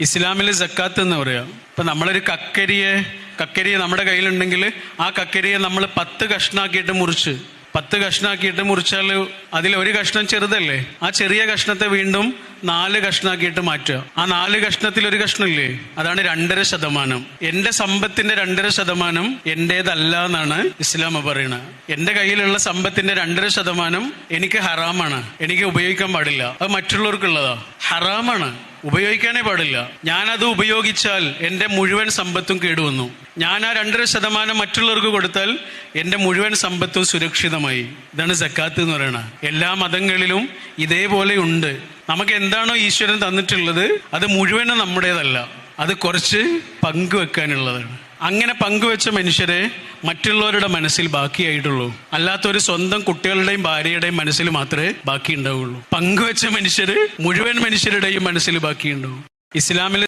ഇസ്ലാമിൽ ജക്കാത്ത് എന്ന് പറയാം. ഇപ്പൊ നമ്മളൊരു കക്കരിയെ കക്കരിയെ നമ്മുടെ കയ്യിലുണ്ടെങ്കിൽ ആ കക്കരിയെ നമ്മൾ പത്ത് കഷ്ണാക്കിയിട്ട് മുറിച്ച് പത്ത് കഷ്ണാക്കിയിട്ട് മുറിച്ചാൽ അതിൽ ഒരു കഷ്ണം ചെറുതല്ലേ? ആ ചെറിയ കഷ്ണത്തെ വീണ്ടും നാല് കഷ്ണാക്കിയിട്ട് മാറ്റുക. ആ നാല് കഷ്ണത്തിൽ ഒരു കഷ്ണമില്ലേ? അതാണ് രണ്ടര ശതമാനം. എന്റെ സമ്പത്തിന്റെ രണ്ടര ശതമാനം എന്റേതല്ല എന്നാണ് ഇസ്ലാമ പറയുന്നത് എന്റെ കയ്യിലുള്ള സമ്പത്തിന്റെ രണ്ടര ശതമാനം എനിക്ക് ഹറാമാണ്. എനിക്ക് ഉപയോഗിക്കാൻ പാടില്ല. അത് മറ്റുള്ളവർക്കുള്ളതാ. ഹറാമാണ്. ഉപയോഗിക്കാനേ പാടില്ല. ഞാനത് ഉപയോഗിച്ചാൽ എന്റെ മുഴുവൻ സമ്പത്തും കേടുവന്നു. ഞാൻ ആ രണ്ടര ശതമാനം മറ്റുള്ളവർക്ക് കൊടുത്താൽ എന്റെ മുഴുവൻ സമ്പത്തും സുരക്ഷിതമായി. ഇതാണ് സക്കാത്ത് എന്ന് പറയുന്നത് എല്ലാ മതങ്ങളിലും ഇതേപോലെ ഉണ്ട്. നമുക്ക് എന്താണോ ഈശ്വരൻ തന്നിട്ടുള്ളത് അത് മുഴുവനും നമ്മുടേതല്ല. അത് കുറച്ച് പങ്കുവെക്കാനുള്ളതാണ്. അങ്ങനെ പങ്കുവെച്ച മനുഷ്യരെ മറ്റുള്ളവരുടെ മനസ്സിൽ ബാക്കിയായിട്ടുള്ളൂ. അല്ലാത്തൊരു സ്വന്തം കുട്ടികളുടെയും ഭാര്യയുടെയും മനസ്സിൽ മാത്രമേ ബാക്കി ഉണ്ടാവുള്ളൂ പങ്കുവെച്ച മനുഷ്യര് മുഴുവൻ മനുഷ്യരുടെയും മനസ്സിൽ ബാക്കിയുണ്ടാവും. ഇസ്ലാമിൽ